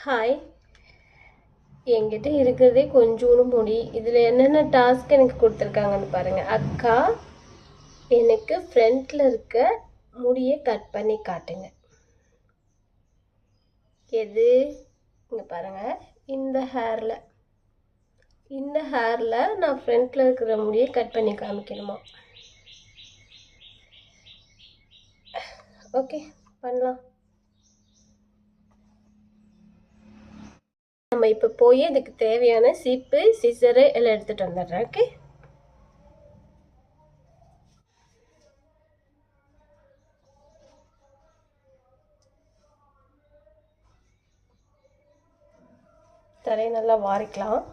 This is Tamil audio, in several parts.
ஹாய் என்கிட்ட இருக்கிறதே கொஞ்சோண்டு முடி இதில் என்னென்ன டாஸ்க் எனக்கு கொடுத்துருக்காங்கன்னு பாருங்கள் அக்கா எனக்கு ஃப்ரண்ட்டில் இருக்க முடியை கட் பண்ணி காட்டுங்க. எது? இங்கே பாருங்கள் இந்த ஹேரில் இந்த ஹேரில் நான் ஃப்ரண்ட்டில் இருக்கிற முடியை கட் பண்ணி காமிக்கணுமா? ஓகே பண்ணலாம். நம்ம இப்போ போய் இதுக்கு தேவையான சீப்பு சிசரு எல்லாம் எடுத்துகிட்டு வந்துடுறேன் ஓகே தரையை நல்லா வாரிக்கலாம்.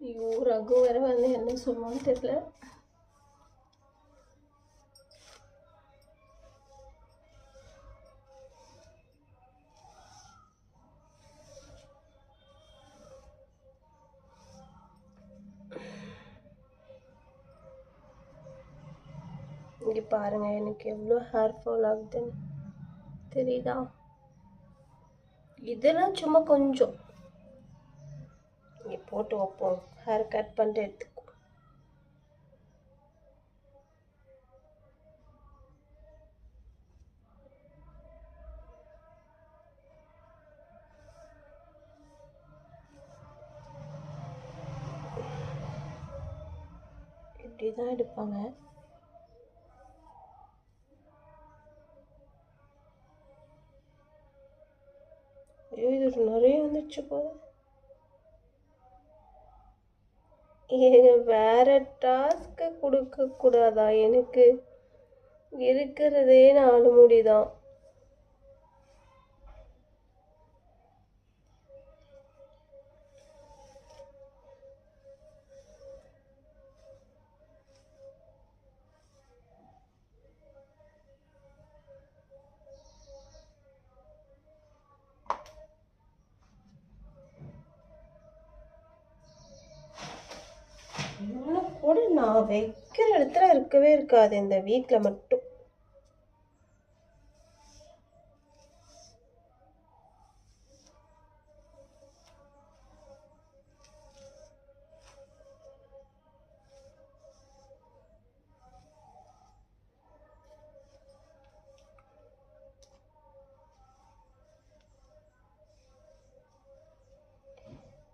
ஐயோ ரகு வேற வந்து என்ன சொல்லுவான்னு தெரியல. இங்கே பாருங்கள் எனக்கு எவ்வளோ ஹேர் ஃபால் ஆகுதுன்னு. தெரியுதா? இதெல்லாம் சும்மா கொஞ்சம். இங்கே போட்டு வைப்போம். ஹேர் கட் பண்ணிட்டு எடுத்துக்கோ. இப்படி தான் எடுப்பாங்க ஐயோ இது நிறைய போல வேற டாஸ்க்கு கொடுக்க கூடாதா எனக்கு? இருக்கிறதே நாலு முடிதான். வைக்கிற இடத்துல இருக்கவே இருக்காது. இந்த வீட்டில் மட்டும்.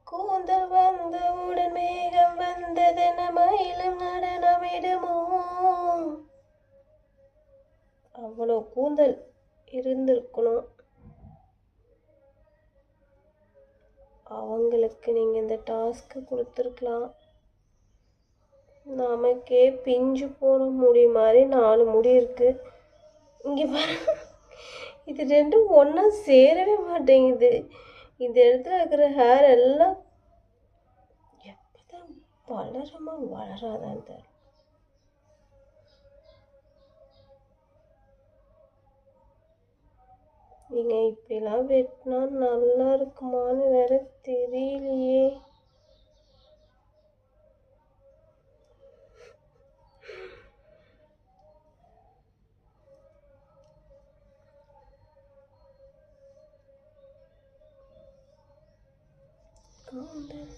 கூந்தல் வந்து அவ்வளோ கூந்தல் இருந்திருக்கணும். அவங்களுக்கு நீங்கள் இந்த டாஸ்க்கு கொடுத்துருக்கலாம். நமக்கே பிஞ்சு போன முடி மாதிரி நாலு முடி இருக்கு. இங்கே பாருங்க. இது ரெண்டும் ஒன்றா சேரவே மாட்டேங்குது. இந்த இடத்துல இருக்கிற ஹேர் எல்லாம் எப்பதான் வளரமாக வளராதான்னு தெரியல நீங்கள் இப்படிலாம் வெட்டினா நல்லா இருக்குமான்னு வேற தெரியலையே. கூந்தல்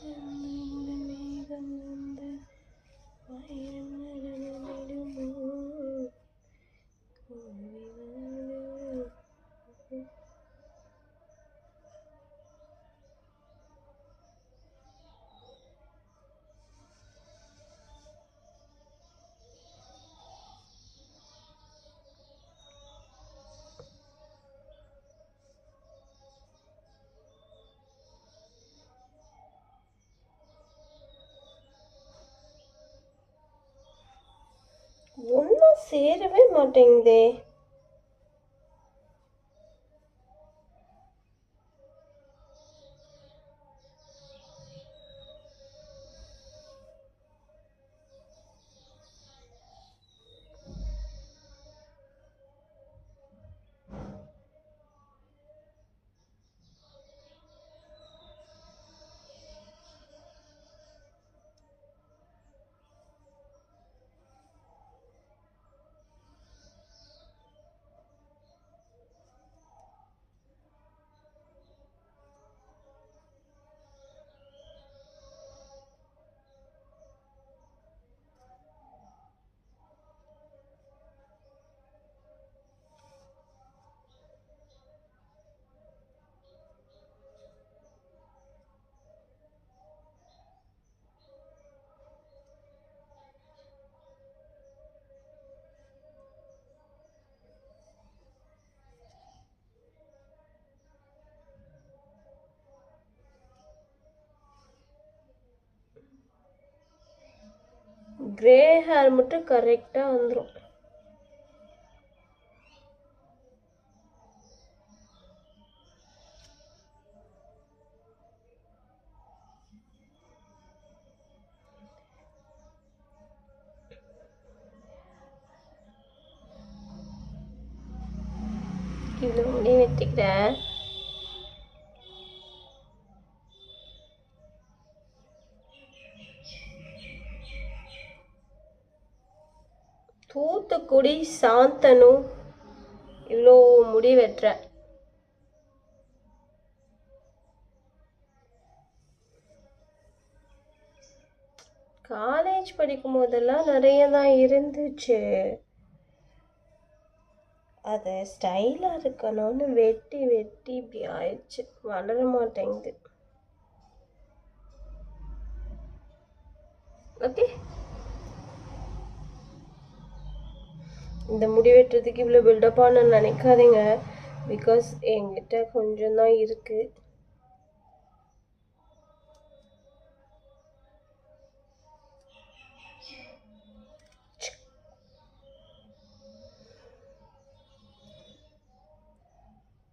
சேரவே மாட்டேங்குதே. கிரே ஹேர் மட்டும் கரெக்டாக வந்துடும் இது முடி வெட்டிக்கிறேன். சாந்தனு இவ்வளோ முடி வெட்டுறேன் காலேஜ் படிக்கும் போதெல்லாம் நிறைய தான் இருந்துச்சு. அதை ஸ்டைலாக இருக்கணும்னு வெட்டி வெட்டி இப்படி ஆயிடுச்சு. வளர மாட்டேங்குது. ஓகே இந்த முடி வெட்டுறதுக்கு இவ்வளோ பில்டப்பான்னு நினைக்காதீங்க. பிகாஸ் என்கிட்ட கொஞ்சம் தான் இருக்குது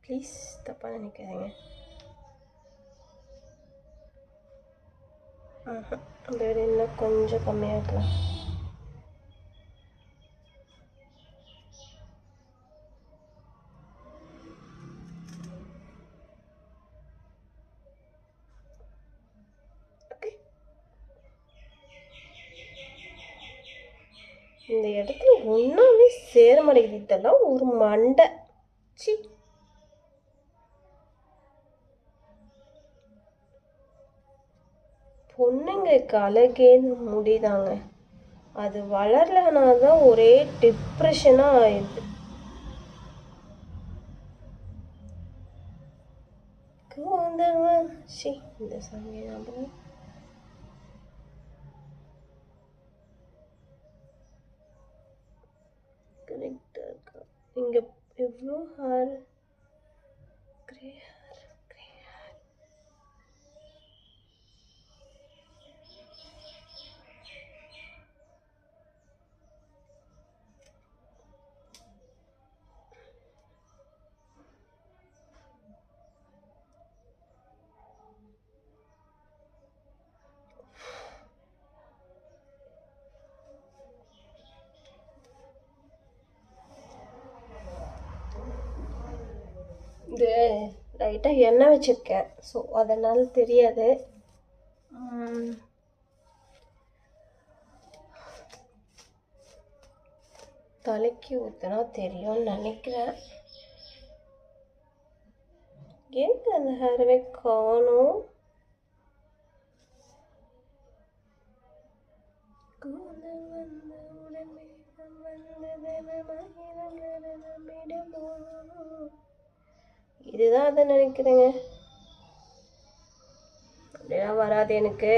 ப்ளீஸ் தப்பாக நினைக்காதீங்க. ஆஹா இந்த விட இன்னும் கொஞ்சம் கம்மியாக இருக்கலாம் இந்த ஒன்றுமே ஒன்றாவே சேர மாட்டேங்குது. இதெல்லாம் ஒரு மண்டை. சி. பொண்ணுங்களுக்கு அழகே முடிதாங்க. அது வளரலனா தான் ஒரே டிப்ரெஷனாக ஆயிடுது. கூந்தவா சி இந்த சாமி ஞாபகம் கரெக்டாக இருக்கா இங்கே எவ்வளோ ஹேர் கிரே ஹேர் கிரே இது லைட்டாக எண்ணெய் வச்சுருக்கேன். ஸோ அதனால் தெரியாது. தலைக்கு ஊற்றினா தெரியும்னு நினைக்கிறேன். எங்க அந்த ஹேரவே காணும்? கூந்தல் இதுதான் அதை நினைக்கிறேங்க. அப்படிலாம் வராது எனக்கு.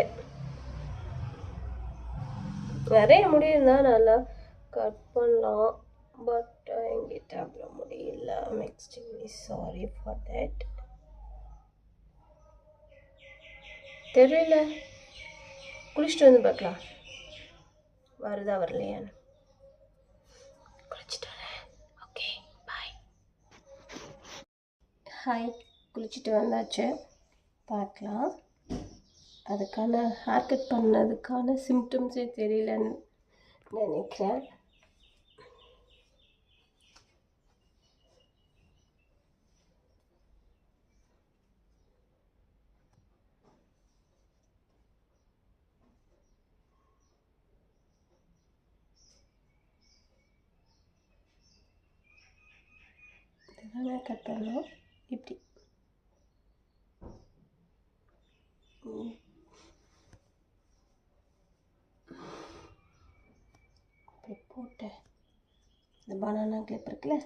நிறைய முடி நல்லா கட் பண்ணலாம். பட் எங்கிட்ட அவ்வளோ முடியல எக்ஸ்ட்ரீம்லி சாரி ஃபார் தட் தெரியல. குளிச்சுட்டு வந்து பார்க்கலாம். வருதா வரலையான்னு குளிச்சுட்டு வரேன் ஓகே பாய் ஹாய் குளிச்சுட்டு வந்தாச்சு. பார்க்கலாம். அதுக்கான ஹேர் கட் பண்ணதுக்கான சிம்டம்ஸே தெரியலன்னு நினைக்கிறேன். இதுதானே கட் பண்ணோம். இப்படி. ம். இப்படி போட்டு இந்த பனானா கிளிப் இருக்குல்ல?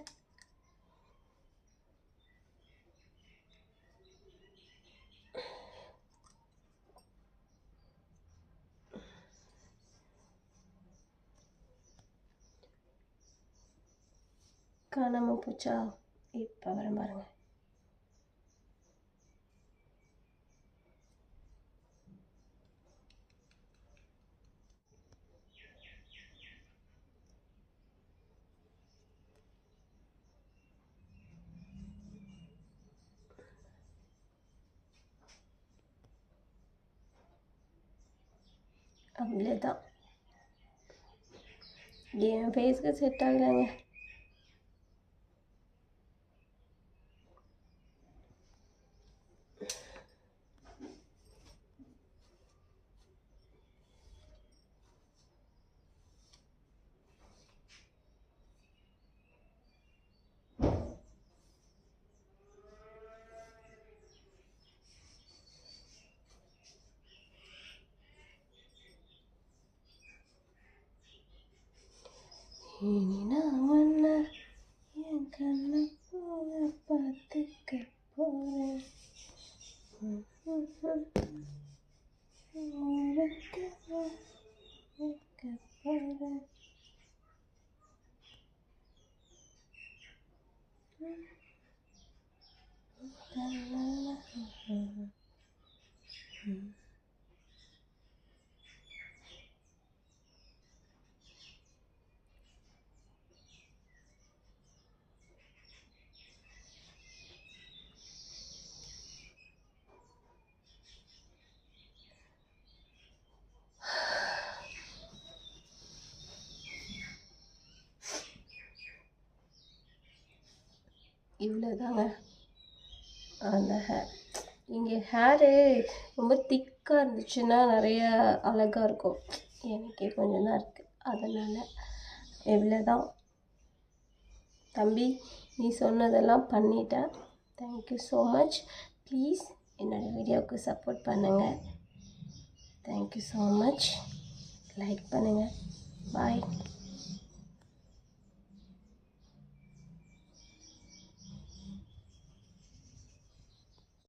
காணாமல் போச்சா? இப்போ வர பாருங்கள் లేదా ఏం ఫేస్గా సెట్ ఆగలేంగా இனி நான் இவ்வளோதாங்க அந்த ஹேர் இங்கே ஹேரு ரொம்ப திக்காக இருந்துச்சுன்னா நிறைய அழகாக இருக்கும். எனக்கே கொஞ்சம் தான் இருக்குது அதனால் இவ்வளோதான் தம்பி நீ சொன்னதெல்லாம் பண்ணிட்டேன். தேங்க்யூ ஸோ மச் ப்ளீஸ் என்னோடய வீடியோவுக்கு சப்போர்ட் பண்ணுங்கள் தேங்க்யூ ஸோ மச் லைக் பண்ணுங்கள் பாய்